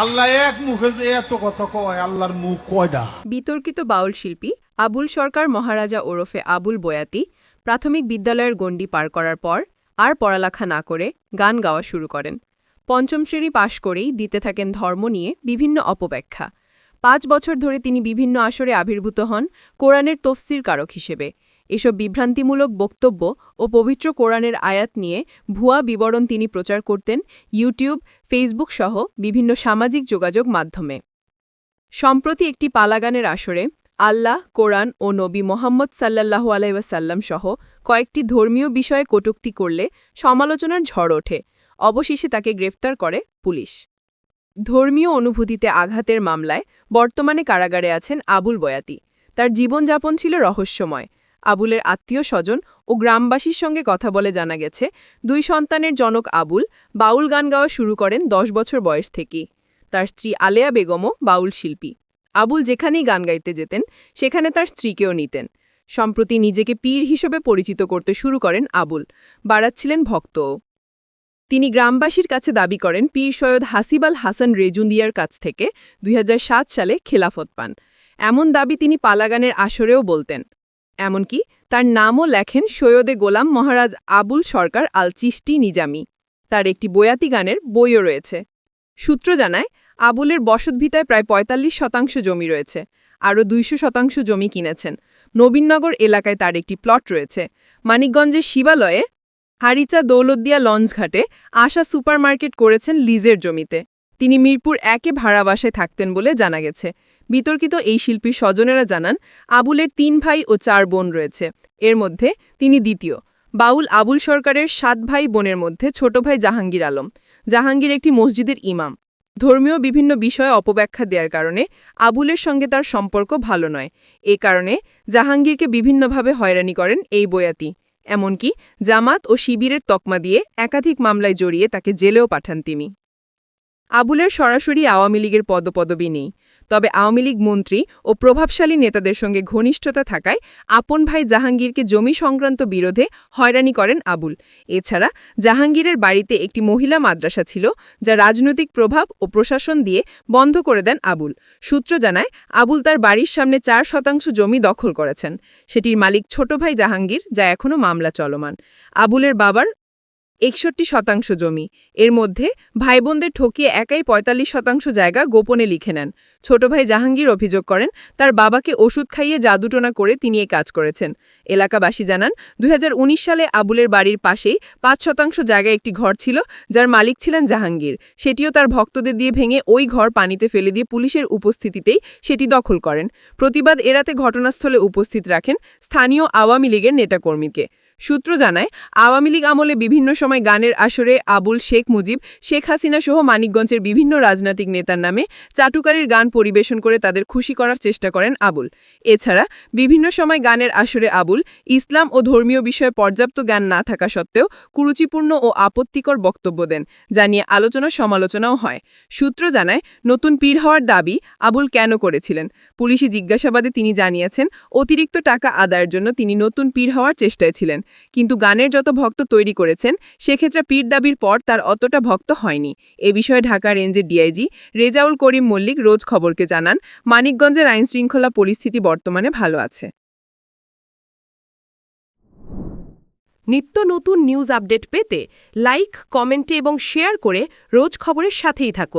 আল্লাহ এক মুখে যে এত কথা কয়, আল্লাহর মুখ বিতর্কিত বাউল শিল্পী আবুল সরকার মহারাজা ওরফে আবুল বয়াতি প্রাথমিক বিদ্যালয়ের গণ্ডি পার করার পর আর পড়ালেখা না করে গান গাওয়া শুরু করেন। পঞ্চম শ্রেণি পাশ করেই দিতে থাকেন ধর্ম নিয়ে বিভিন্ন অপব্যাখ্যা। পাঁচ বছর ধরে তিনি বিভিন্ন আসরে আবির্ভূত হন কোরআনের তফসির কারক হিসেবে। এসব বিভ্রান্তিমূলক বক্তব্য ও পবিত্র কোরআনের আয়াত নিয়ে ভুয়া বিবরণ তিনি প্রচার করতেন ইউটিউব, ফেসবুক সহ বিভিন্ন সামাজিক যোগাযোগ মাধ্যমে। সম্প্রতি একটি পালাগানের আসরে আল্লাহ, কোরআন ও নবী মোহাম্মদ সাল্লাল্লাহু আলাইসাল্লাম সহ কয়েকটি ধর্মীয় বিষয়ে কটূক্তি করলে সমালোচনার ঝড় ওঠে। অবশেষে তাকে গ্রেফতার করে পুলিশ। ধর্মীয় অনুভূতিতে আঘাতের মামলায় বর্তমানে কারাগারে আছেন আবুল বয়াতি। তার জীবনযাপন ছিল রহস্যময়। আবুলের আত্মীয় স্বজন ও গ্রামবাসীর সঙ্গে কথা বলে জানা গেছে, দুই সন্তানের জনক আবুল বাউল গান গাওয়া শুরু করেন দশ বছর বয়স থেকেই। তার স্ত্রী আলেয়া বেগমও বাউল শিল্পী। আবুল যেখানেই গান গাইতে যেতেন, সেখানে তার স্ত্রীকেও নিতেন। সম্প্রতি নিজেকে পীর হিসেবে পরিচিত করতে শুরু করেন আবুল, বাড়াচ্ছিলেন ভক্তও। তিনি গ্রামবাসীর কাছে দাবি করেন, পীর সৈয়দ হাসিবাল হাসান রেজুন্দিয়ার কাছ থেকে দুই হাজার সাত সালে খেলাফত পান। এমন দাবি তিনি পালাগানের আসরেও বলতেন। এমনকি তার নামও লেখেন সৈয়দে গোলাম মহারাজ আবুল সরকার আল চিস্তি নিজামি। তার একটি বয়াতি গানের বইও রয়েছে। সূত্র জানায়, আবুলের বসতভিতায় প্রায় ৪৫ শতাংশ জমি রয়েছে, আরও দুইশো শতাংশ জমি কিনেছেন। নবীনগর এলাকায় তার একটি প্লট রয়েছে। মানিকগঞ্জের শিবালয়ে হারিচা দৌলতদিয়া লঞ্চঘাটে আশা সুপারমার্কেট করেছেন লিজের জমিতে। তিনি মিরপুর একে ভাড়া বাসায় থাকতেন বলে জানা গেছে। বিতর্কিত এই শিল্পীর স্বজনেরা জানান, আবুলের তিন ভাই ও চার বোন রয়েছে। এর মধ্যে তিনি দ্বিতীয়। বাউল আবুল সরকারের সাত ভাই বোনের মধ্যে ছোট ভাই জাহাঙ্গীর আলম। জাহাঙ্গীর একটি মসজিদের ইমাম। ধর্মীয় বিভিন্ন বিষয়ে অপব্যাখ্যা দেওয়ার কারণে আবুলের সঙ্গে তার সম্পর্ক ভালো নয়। এ কারণে জাহাঙ্গীরকে বিভিন্নভাবে হয়রানি করেন এই বয়াতি। এমনকি জামাত ও শিবিরের তকমা দিয়ে একাধিক মামলায় জড়িয়ে তাকে জেলেও পাঠান তিনি। আবুলের সরাসরি আওয়ামী লীগের পদপদবি নেই। তবে আওয়ামী লীগ মন্ত্রী ও প্রভাবশালী নেতাদের সঙ্গে ঘনিষ্ঠতা থাকায় আপন ভাই জাহাঙ্গীরকে জমি সংক্রান্ত বিরোধে হয়রানি করেন আবুল। এছাড়া জাহাঙ্গীরের বাড়িতে একটি মহিলা মাদ্রাসা ছিল, যা রাজনৈতিক প্রভাব ও প্রশাসন দিয়ে বন্ধ করে দেন আবুল। সূত্র জানায়, আবুল তার বাড়ির সামনে চার শতাংশ জমি দখল করেছেন। সেটির মালিক ছোট ভাই জাহাঙ্গীর, যা এখনও মামলা চলমান। আবুলের বাবার একষট্টি শতাংশ জমি। এর মধ্যে ভাইবোনদের ঠকিয়ে একাই ৪৫ শতাংশ জায়গা গোপনে লিখে নেন। ছোট ভাই জাহাঙ্গীর অভিযোগ করেন, তার বাবাকে ওষুধ খাইয়ে জাদুটোনা করে তিনি এ কাজ করেছেন। এলাকাবাসী জানান ২০১৯ সালে আবুলের বাড়ির পাশেই পাঁচ শতাংশ জায়গায় একটি ঘর ছিল, যার মালিক ছিলেন জাহাঙ্গীর। সেটিও তার ভক্তদের দিয়ে ভেঙে ওই ঘর পানিতে ফেলে দিয়ে পুলিশের উপস্থিতিতেই সেটি দখল করেন। প্রতিবাদ এড়াতে ঘটনাস্থলে উপস্থিত রাখেন স্থানীয় আওয়ামী লীগের নেতাকর্মীকে। সূত্র জানায়, আওয়ামী লীগ আমলে বিভিন্ন সময় গানের আসরে আবুল শেখ মুজিব, শেখ হাসিনা সহ মানিকগঞ্জের বিভিন্ন রাজনৈতিক নেতার নামে চাটুকারির গান পরিবেশন করে তাদের খুশি করার চেষ্টা করেন আবুল। এছাড়া, বিভিন্ন সময় গানের আসরে আবুল ইসলাম ও ধর্মীয় বিষয়ে পর্যাপ্ত জ্ঞান না থাকা সত্ত্বেও কুরুচিপূর্ণ ও আপত্তিকর বক্তব্য দেন, যা নিয়ে আলোচনা সমালোচনাও হয়। সূত্র জানায়, নতুন পীর হওয়ার দাবি আবুল কেন করেছিলেন? পুলিশি জিজ্ঞাসাবাদে তিনি জানিয়েছেন, অতিরিক্ত টাকা আদায়ের জন্য তিনি নতুন পীর হওয়ার চেষ্টায় ছিলেন। কিন্তু গানের যত ভক্ত তৈরি করেছেন, সেক্ষেত্রে পীর দাবির পর তার অতটা ভক্ত হয়নি। এ বিষয়ে ঢাকা রেঞ্জের ডিআইজি রেজাউল করিম মল্লিক রোজ খবরকে জানান, মানিকগঞ্জের আইনশৃঙ্খলা পরিস্থিতি বর্তমানে ভালো আছে। নিত্য নতুন নিউজ আপডেট পেতে লাইক, কমেন্টে এবং শেয়ার করে রোজ খবরের সাথেই থাকুন।